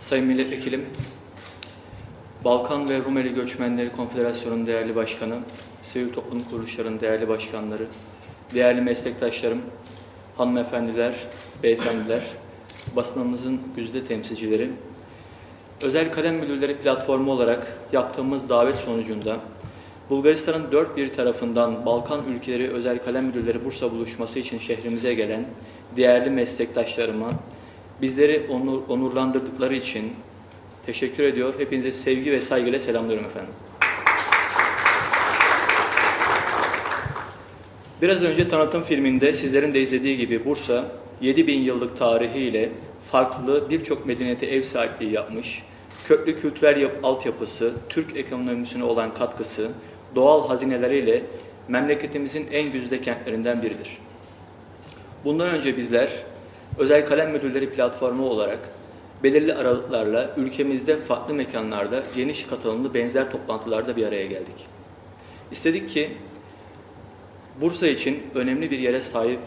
Sayın Milletvekilim, Balkan ve Rumeli Göçmenleri Konfederasyonu'nun değerli başkanı, sivil toplum kuruluşlarının değerli başkanları, değerli meslektaşlarım, hanımefendiler, beyefendiler, basınımızın güzide temsilcileri, Özel Kalem Müdürleri platformu olarak yaptığımız davet sonucunda Bulgaristan'ın dört bir tarafından Balkan ülkeleri özel kalem müdürleri Bursa buluşması için şehrimize gelen değerli meslektaşlarıma bizleri onur, onurlandırdıkları için teşekkür ediyor. Hepinize sevgi ve saygıyla selamlıyorum efendim. Biraz önce tanıtım filminde sizlerin de izlediği gibi Bursa 7000 yıllık tarihiyle farklı birçok medeniyete ev sahipliği yapmış, köklü kültürel yap- altyapısı, Türk ekonomisine olan katkısı, doğal hazineleriyle memleketimizin en güzide kentlerinden biridir. Bundan önce bizler Özel Kalem Müdürleri platformu olarak belirli aralıklarla ülkemizde farklı mekanlarda geniş katılımlı benzer toplantılarda bir araya geldik. İstedik ki Bursa için önemli bir yere sahip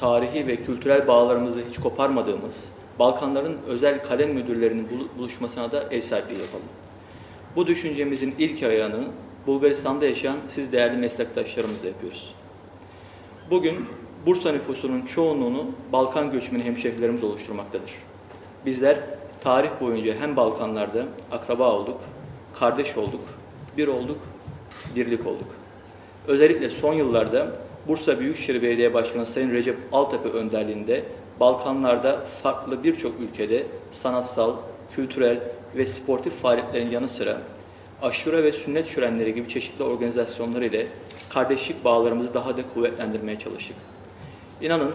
tarihi ve kültürel bağlarımızı hiç koparmadığımız Balkanların özel kalem müdürlerinin bul- buluşmasına da ev sahipliği yapalım. Bu düşüncemizin ilk ayağını Bulgaristan'da yaşayan siz değerli meslektaşlarımızla yapıyoruz. Bugün Bursa nüfusunun çoğunluğunu Balkan göçmeni hemşehrilerimiz oluşturmaktadır. Bizler tarih boyunca hem Balkanlarda akraba olduk, kardeş olduk, bir olduk, birlik olduk. Özellikle son yıllarda Bursa Büyükşehir Belediye Başkanı Sayın Recep Altepe önderliğinde Balkanlarda farklı birçok ülkede sanatsal, kültürel ve sportif faaliyetlerin yanı sıra aşure ve sünnet şölenleri gibi çeşitli organizasyonlar ile kardeşlik bağlarımızı daha da kuvvetlendirmeye çalıştık. İnanın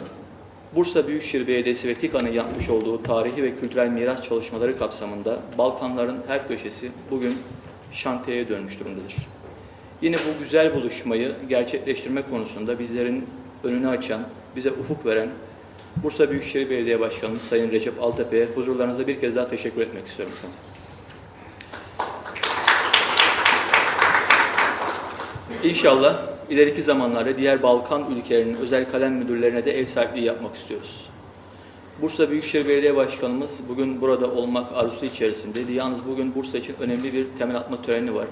Bursa Büyükşehir Belediyesi ve TİKA'nın yapmış olduğu tarihi ve kültürel miras çalışmaları kapsamında Balkanların her köşesi bugün şantiyeye dönmüş durumdadır. Yine bu güzel buluşmayı gerçekleştirme konusunda bizlerin önünü açan, bize ufuk veren Bursa Büyükşehir Belediye Başkanımız Sayın Recep Altepe'ye huzurlarınıza bir kez daha teşekkür etmek istiyorum. İnşallah ileriki zamanlarda diğer Balkan ülkelerinin özel kalem müdürlerine de ev sahipliği yapmak istiyoruz. Bursa Büyükşehir Belediye Başkanımız bugün burada olmak arzusu içerisindeydi. Yalnız bugün Bursa için önemli bir temel atma töreni var.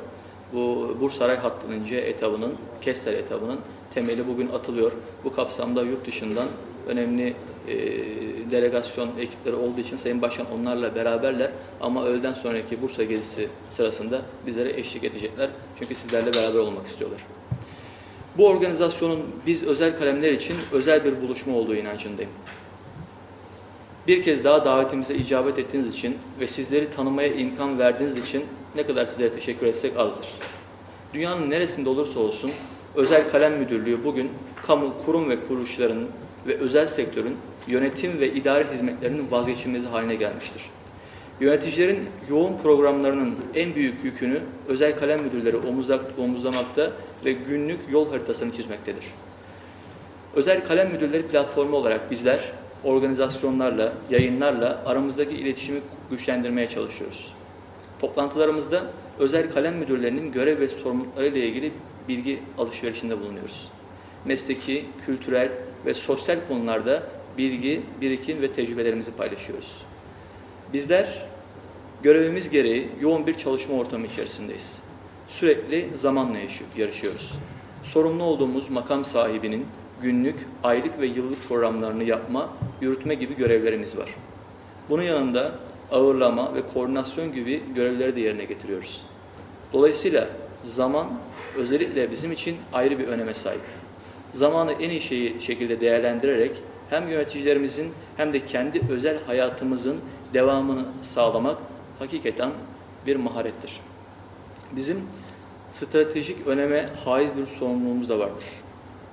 Bu Bursaray hattının C etabının, Kestel etabının temeli bugün atılıyor. Bu kapsamda yurt dışından önemli e, delegasyon ekipleri olduğu için Sayın Başkan onlarla beraberler. Ama öğleden sonraki Bursa gezisi sırasında bizlere eşlik edecekler. Çünkü sizlerle beraber olmak istiyorlar. Bu organizasyonun biz özel kalemler için özel bir buluşma olduğu inancındayım. Bir kez daha davetimize icabet ettiğiniz için ve sizleri tanımaya imkan verdiğiniz için ne kadar sizlere teşekkür etsek azdır. Dünyanın neresinde olursa olsun Özel Kalem Müdürlüğü bugün kamu kurum ve kuruluşlarının ve özel sektörün yönetim ve idare hizmetlerinin vazgeçilmezi haline gelmiştir. Yöneticilerin yoğun programlarının en büyük yükünü özel kalem müdürleri omuzla- omuzlamakta ve günlük yol haritasını çizmektedir. Özel kalem müdürleri platformu olarak bizler organizasyonlarla, yayınlarla aramızdaki iletişimi güçlendirmeye çalışıyoruz. Toplantılarımızda özel kalem müdürlerinin görev ve sorumlulukları ile ilgili bilgi alışverişinde bulunuyoruz. Mesleki, kültürel ve sosyal konularda bilgi, birikim ve tecrübelerimizi paylaşıyoruz. Bizler görevimiz gereği yoğun bir çalışma ortamı içerisindeyiz. Sürekli zamanla yarışıyoruz. Sorumlu olduğumuz makam sahibinin günlük, aylık ve yıllık programlarını yapma, yürütme gibi görevlerimiz var. Bunun yanında ağırlama ve koordinasyon gibi görevleri de yerine getiriyoruz. Dolayısıyla zaman özellikle bizim için ayrı bir öneme sahip. Zamanı en iyi şeyi, şekilde değerlendirerek hem yöneticilerimizin hem de kendi özel hayatımızın devamını sağlamak hakikaten bir maharettir. Bizim stratejik öneme haiz bir sorumluluğumuz da vardır.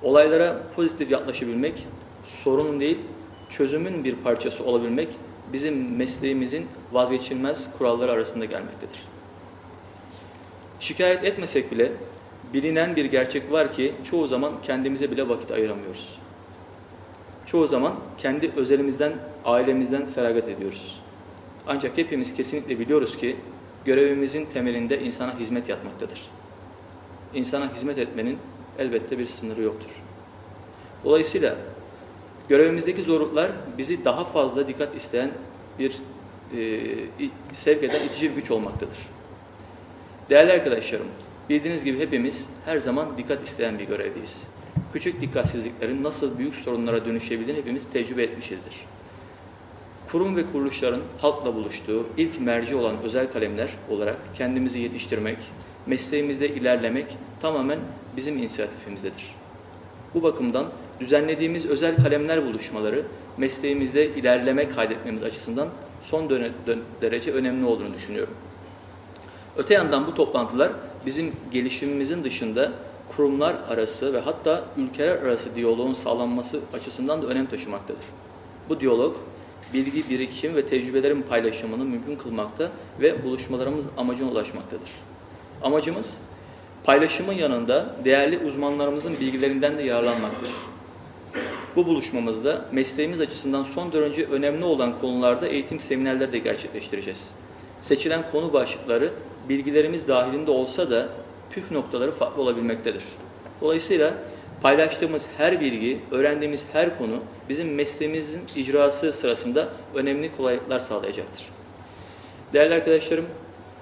Olaylara pozitif yaklaşabilmek, sorun değil, çözümün bir parçası olabilmek bizim mesleğimizin vazgeçilmez kuralları arasında gelmektedir. Şikayet etmesek bile bilinen bir gerçek var ki çoğu zaman kendimize bile vakit ayıramıyoruz. Çoğu zaman kendi özelimizden, ailemizden feragat ediyoruz. Ancak hepimiz kesinlikle biliyoruz ki görevimizin temelinde insana hizmet yatmaktadır. İnsana hizmet etmenin elbette bir sınırı yoktur. Dolayısıyla görevimizdeki zorluklar bizi daha fazla dikkat isteyen bir e, sevk eden itici bir güç olmaktadır. Değerli arkadaşlarım, bildiğiniz gibi hepimiz her zaman dikkat isteyen bir görevdeyiz. Küçük dikkatsizliklerin nasıl büyük sorunlara dönüşebildiğini hepimiz tecrübe etmişizdir. Kurum ve kuruluşların halkla buluştuğu ilk merci olan özel kalemler olarak kendimizi yetiştirmek, mesleğimizde ilerlemek tamamen bizim inisiyatifimizdedir. Bu bakımdan düzenlediğimiz özel kalemler buluşmaları mesleğimizde ilerleme kaydetmemiz açısından son derece önemli olduğunu düşünüyorum. Öte yandan bu toplantılar bizim gelişimimizin dışında kurumlar arası ve hatta ülkeler arası diyaloğun sağlanması açısından da önem taşımaktadır. Bu diyalog bilgi birikim ve tecrübelerin paylaşımını mümkün kılmakta ve buluşmalarımız amacına ulaşmaktadır. Amacımız paylaşımın yanında değerli uzmanlarımızın bilgilerinden de yararlanmaktır. Bu buluşmamızda mesleğimiz açısından son derece önemli olan konularda eğitim seminerleri de gerçekleştireceğiz. Seçilen konu başlıkları bilgilerimiz dahilinde olsa da püf noktaları farklı olabilmektedir. Dolayısıyla paylaştığımız her bilgi, öğrendiğimiz her konu bizim mesleğimizin icrası sırasında önemli kolaylıklar sağlayacaktır. Değerli arkadaşlarım,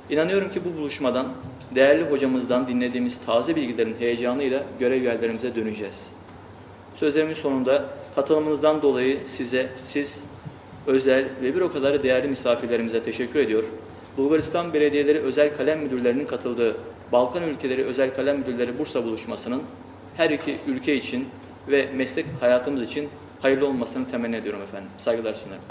inanıyorum ki bu buluşmadan değerli hocamızdan dinlediğimiz taze bilgilerin heyecanıyla görev yerlerimize döneceğiz. Sözlerimin sonunda katılımınızdan dolayı size, siz özel ve bir o kadar değerli misafirlerimize teşekkür ediyor. Bulgaristan Belediyeleri Özel Kalem Müdürlerinin katıldığı Balkan Ülkeleri Özel Kalem Müdürleri Bursa buluşmasının her iki ülke için ve meslek hayatımız için hayırlı olmasını temenni ediyorum efendim. Saygılar sunarım.